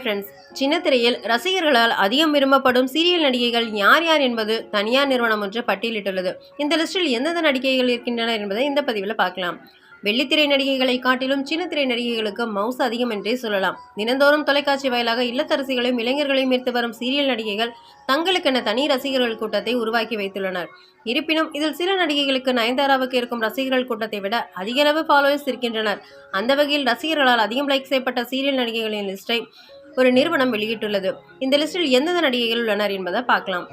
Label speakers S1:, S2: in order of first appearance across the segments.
S1: Friends சின்ன திரையில் ரசிகர்களால் அதிகம் விரும்பப்படும் சீரியல் நடிகைகள் யார் யார் என்பது தனியார் நிறுவனம் ஒன்று பட்டியலிட்டுள்ளது. இந்த லிஸ்டில் எந்தெந்த நடிகைகள் இருக்கின்றன என்பதை இந்த பதிவில் பார்க்கலாம். வெள்ளித்திரை நடிகைகளை காட்டிலும் சின்ன திரை நடிகைகளுக்கு மவுஸ் அதிகம் என்றே சொல்லலாம். தினந்தோறும் தொலைக்காட்சி வாயிலாக இல்லத்தரசிகளையும் இளைஞர்களையும் ஈர்த்து வரும் சீரியல் நடிகைகள் தங்களுக்கென தனி ரசிகர்கள் கூட்டத்தை உருவாக்கி வைத்துள்ளனர். இருப்பினும் இதில் சில நடிகைகளுக்கு நயன்தாராவுக்கு இருக்கும் ரசிகர்கள் கூட்டத்தை விட அதிகளவு ஃபாலோவர்ஸ் இருக்கின்றனர். அந்த வகையில் ரசிகர்களால் அதிகம் லைக் செய்யப்பட்ட சீரியல் நடிகைகளின் லிஸ்டை ஒரு நிறுவனம் வெளியிட்டுள்ளது. இந்த லிஸ்டில் எந்தெந்த நடிகைகள் உள்ளனர் என்பதை பார்க்கலாம்.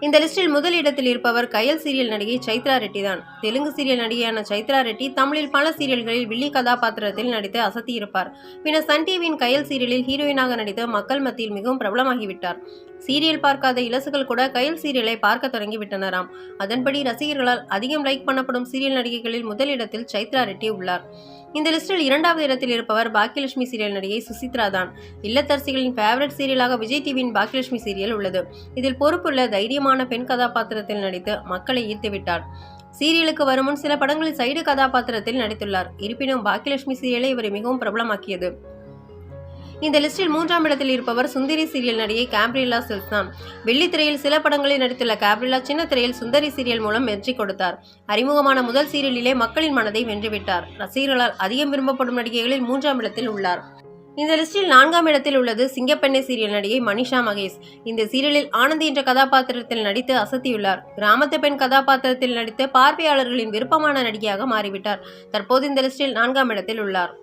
S1: இந்த லிஸ்டில் முதல் இடத்தில் இருப்பவர் கயல் சீரியல் நடிகை சைத்ரா ரெட்டி தான். தெலுங்கு சீரியல் நடிகையான சைத்ரா ரெட்டி தமிழில் பல சீரியல்களில் வில்லி கதாபாத்திரத்தில் நடித்து அசத்தியிருப்பார் பின்னர் சன் டிவியின் கயல் சீரியலில் ஹீரோயினாக நடித்து மக்கள் மத்தியில் மிகவும் பிரபலமாகிவிட்டார். சீரியல் பார்க்காத இலசுகள் கூட கயல் சீரியலை பார்க்க தொடங்கிவிட்டனராம். அதன்படி ரசிகர்களால் அதிகம் லைக் பண்ணப்படும் சீரியல் நடிகைகளில் முதலிடத்தில் சைத்ரா ரெட்டி உள்ளார். இந்த லிஸ்டில் இரண்டாவது இடத்தில் இருப்பவர் பாக்கியலட்சுமி சீரியல் நடிகை சுசித்ரா தான் இல்லத்தரசிகளின் ஃபேவரட் சீரியலாக விஜய் டிவியின் பாக்கியலட்சுமி சீரியல் உள்ளது. இதில் பொறுப்புள்ள தைரியமான பெண் கதாபாத்திரத்தில் நடித்து மக்களை ஈர்த்துவிட்டார் சீரியலுக்கு வருமுன் சில படங்களில் சைடு கதாபாத்திரத்தில் நடித்துள்ளார். இருப்பினும் பாக்கியலட்சுமி சீரியலை இவரை மிகவும் பிரபலமாக்கியது. இந்த லிஸ்டில் மூன்றாம் இடத்தில் இருப்பவர் சுந்தரி சீரியல் நடிகை கேப்ரிலா சில்க் தான். வெள்ளித்திரையில் சில படங்களில் நடித்துள்ள கேப்ரில்லா சின்ன திரையில் சுந்தரி சீரியல் மூலம் வெற்றி கொடுத்தார். அறிமுகமான முதல் சீரியலிலே மக்களின் மனதை வென்றுவிட்டார். ரசிகர்களால் அதிகம் விரும்பப்படும் நடிகைகளில் மூன்றாம் இடத்தில் உள்ளார். இந்த லிஸ்டில் நான்காம் இடத்தில் உள்ளது சிங்கப்பெண்ணை சீரியல் நடிகை மனிஷா மகேஷ். இந்த சீரியலில் ஆனந்தி என்ற கதாபாத்திரத்தில் நடித்து அசத்தியுள்ளார். கிராமத்து பெண் கதாபாத்திரத்தில் நடித்து பார்வையாளர்களின் விருப்பமான நடிகையாக மாறிவிட்டார். தற்போது இந்த லிஸ்டில் நான்காம் இடத்தில் உள்ளார்.